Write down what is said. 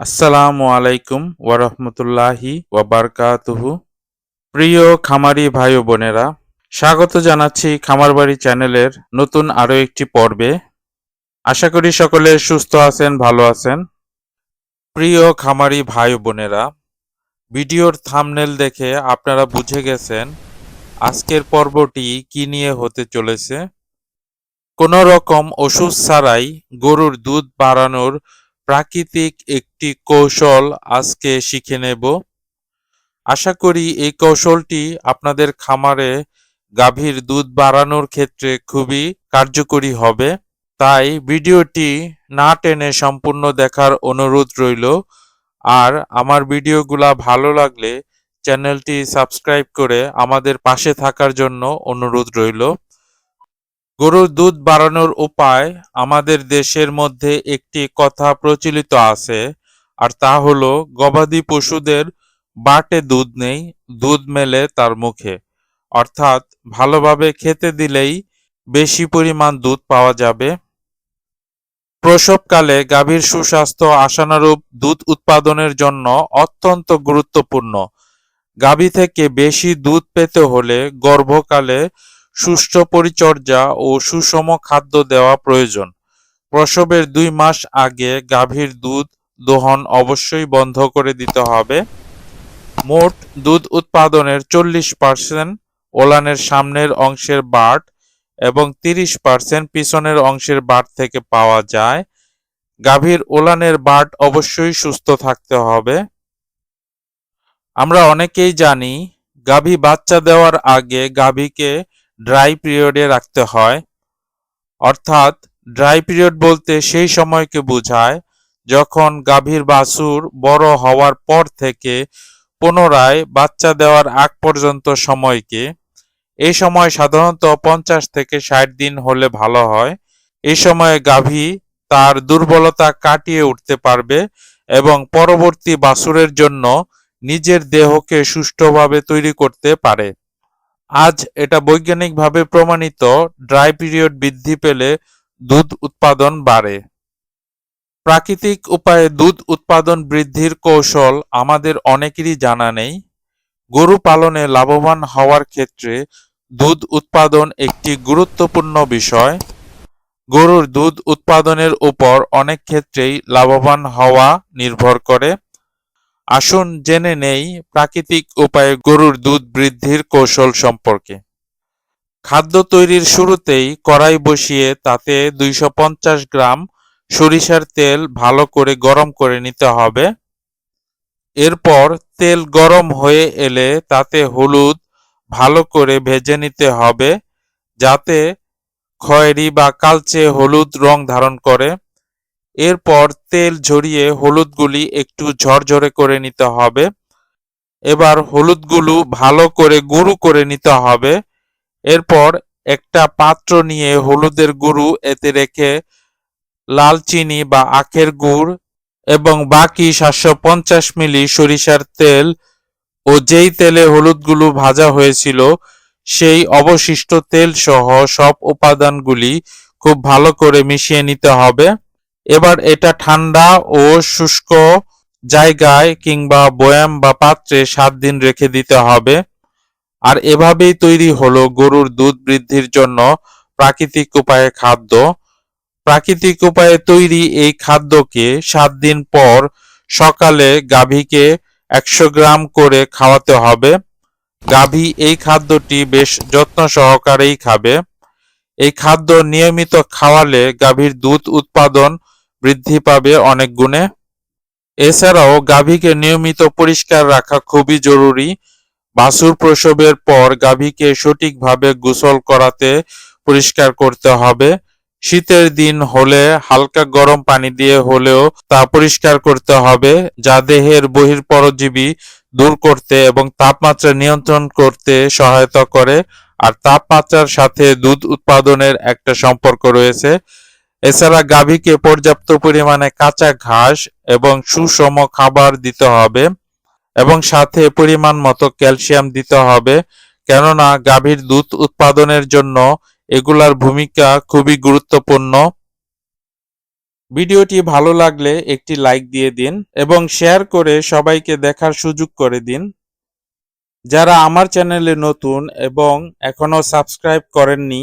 আসসালামু আলাইকুম ওয়ারহমতুল্লাহি ওয়াবারকাতুহু। প্রিয় খামারি ভাই বোনেরা, স্বাগত জানাচ্ছি খামারবাড়ি চ্যানেলের নতুন আরও একটি পর্বে। আশা করি সকলে সুস্থ আছেন, ভালো আছেন। প্রিয় খামারি ভাই বোনেরা, ভিডিওর থামনেল দেখে আপনারা বুঝে গেছেন আজকের পর্বটি কি নিয়ে হতে চলেছে। কোনো রকম ওষুধ ছাড়াই গরুর দুধ বাড়ানোর প্রাকৃতিক একটি কৌশল আজকে শিখে নেব। আশা করি এই কৌশলটি আপনাদের খামারে গাভীর দুধ বাড়ানোর ক্ষেত্রে খুবই কার্যকরী হবে। তাই ভিডিওটি না টেনে সম্পূর্ণ দেখার অনুরোধ রইল। আর আমার ভিডিওগুলা ভালো লাগলে চ্যানেলটি সাবস্ক্রাইব করে আমাদের পাশে থাকার জন্য অনুরোধ রইল। গরুর দুধ বাড়ানোর উপায় আমাদের দেশের মধ্যে একটি কথা প্রচলিত আছে, আর তা হলো গবাদি পশুদের বাটে দুধ নেই, দুধ মেলে তার মুখে। অর্থাৎ ভালোভাবে খেতে দিলেই বেশি পরিমাণ দুধ পাওয়া যাবে। প্রসবকালে গাভীর সুস্বাস্থ্য আশানুরূপ দুধ উৎপাদনের জন্য অত্যন্ত গুরুত্বপূর্ণ। গাভী থেকে বেশি দুধ পেতে হলে গর্ভকালে সুষ্ঠু পরিচর্যা ও সুষম খাদ্য দেওয়া প্রয়োজন। প্রসবের দুই মাস আগে গাভীর দুধ দোহন অবশ্যই বন্ধ করে দিতে হবে। মোট দুধ উৎপাদনের চল্লিশ পার্সেন্ট ওলানের সামনের অংশের বাট এবং তিরিশ পার্সেন্ট পিছনের অংশের বাট থেকে পাওয়া যায়। গাভীর ওলানের বাট অবশ্যই সুস্থ থাকতে হবে। আমরা অনেকেই জানি, গাভী বাচ্চা দেওয়ার আগে গাভীকে ড্রাই পিরিয়ডে রাখতে হয়। অর্থাৎ ড্রাই পিরিয়ড বলতে সেই সময়কে বোঝায় যখন গাভীর বাছুর বড় হওয়ার পর থেকে পুনরায় বাচ্চা দেওয়ার আগ পর্যন্ত সময়কে। এই সময় সাধারণত পঞ্চাশ থেকে ষাট দিন হলে ভালো হয়। এই সময়ে গাভী তার দুর্বলতা কাটিয়ে উঠতে পারবে এবং পরবর্তী বাছুরের জন্য নিজের দেহকে সুষ্ঠুভাবে তৈরি করতে পারে। আজ এটা বৈজ্ঞানিকভাবে প্রমাণিত, ড্রাই পিরিয়ড বৃদ্ধি পেলে দুধ উৎপাদন বাড়ে। প্রাকৃতিক উপায়ে দুধ উৎপাদন বৃদ্ধির কৌশল আমাদের অনেকেরই জানা নেই। গরু পালনে লাভবান হওয়ার ক্ষেত্রে দুধ উৎপাদন একটি গুরুত্বপূর্ণ বিষয়। গরুর দুধ উৎপাদনের উপর অনেক ক্ষেত্রেই লাভবান হওয়া নির্ভর করে। আসুন জেনে নেই প্রাকৃতিক উপায়ে গরুর দুধ বৃদ্ধির কৌশল সম্পর্কে। খাদ্য তৈরির শুরুতেই কড়াই বসিয়ে তাতে দুইশো পঞ্চাশ গ্রাম সরিষার তেল ভালো করে গরম করে নিতে হবে। এরপর তেল গরম হয়ে এলে তাতে হলুদ ভালো করে ভেজে নিতে হবে, যাতে খয়েরি বা কালচে হলুদ রং ধারণ করে। এরপর তেল ঝরিয়ে হলুদগুলি একটু ঝরঝরে করে নিতে হবে। এবার হলুদগুলো ভালো করে গুঁড়ো করে নিতে হবে। এরপর একটা পাত্র নিয়ে হলুদের গুঁড়ো এতে রেখে লাল চিনি বা আখের গুড় এবং বাকি সাতশো পঞ্চাশ মিলি সরিষার তেল ও যেই তেলে হলুদগুলো ভাজা হয়েছিল, সেই অবশিষ্ট তেল সহ সব উপাদানগুলি খুব ভালো করে মিশিয়ে নিতে হবে। এবার এটা ঠান্ডা ও শুষ্ক জায়গায় কিংবা বয়াম বা পাত্রে সাত দিন রেখে দিতে হবে। আর এভাবেই তৈরি হলো গরুর দুধ বৃদ্ধির জন্য প্রাকৃতিক উপায়ে খাদ্য। প্রাকৃতিক উপায়ে তৈরি এই খাদ্যকে সাত দিন পর সকালে গাভীকে একশো গ্রাম করে খাওয়াতে হবে। গাভী এই খাদ্যটি বেশ যত্ন সহকারেই খাবে। এই খাদ্য নিয়মিত খাওয়ালে গাভীর দুধ উৎপাদন বৃদ্ধি পাবে অনেক গুণে। এছাড়াও গাভীকে নিয়মিত পরিষ্কার রাখা খুবই জরুরি। বাছুর প্রসবের পর গাভীকে সঠিকভাবে গোসল করাতে পরিষ্কার করতে হবে। শীতের দিন হলে হালকা গরম পানি দিয়ে হলেও তা পরিষ্কার করতে হবে, যা দেহের বহির্পরজীবী দূর করতে এবং তাপমাত্রা নিয়ন্ত্রণ করতে সহায়তা করে। আর তাপমাত্রার সাথে দুধ উৎপাদনের একটা সম্পর্ক রয়েছে। এছাড়া গাভীকে পর্যাপ্ত পরিমাণে কাঁচা ঘাস এবং সুষম খাবার দিতে হবে এবং সাথে পরিমাণ মতো ক্যালসিয়াম দিতে হবে। কেননা গাভীর দুধ উৎপাদনের জন্য এগুলার ভূমিকা খুবই গুরুত্বপূর্ণ। ভিডিওটি ভালো লাগলে একটি লাইক দিয়ে দিন এবং শেয়ার করে সবাইকে দেখার সুযোগ করে দিন। যারা আমার চ্যানেলে নতুন এবং এখনও সাবস্ক্রাইব করেননি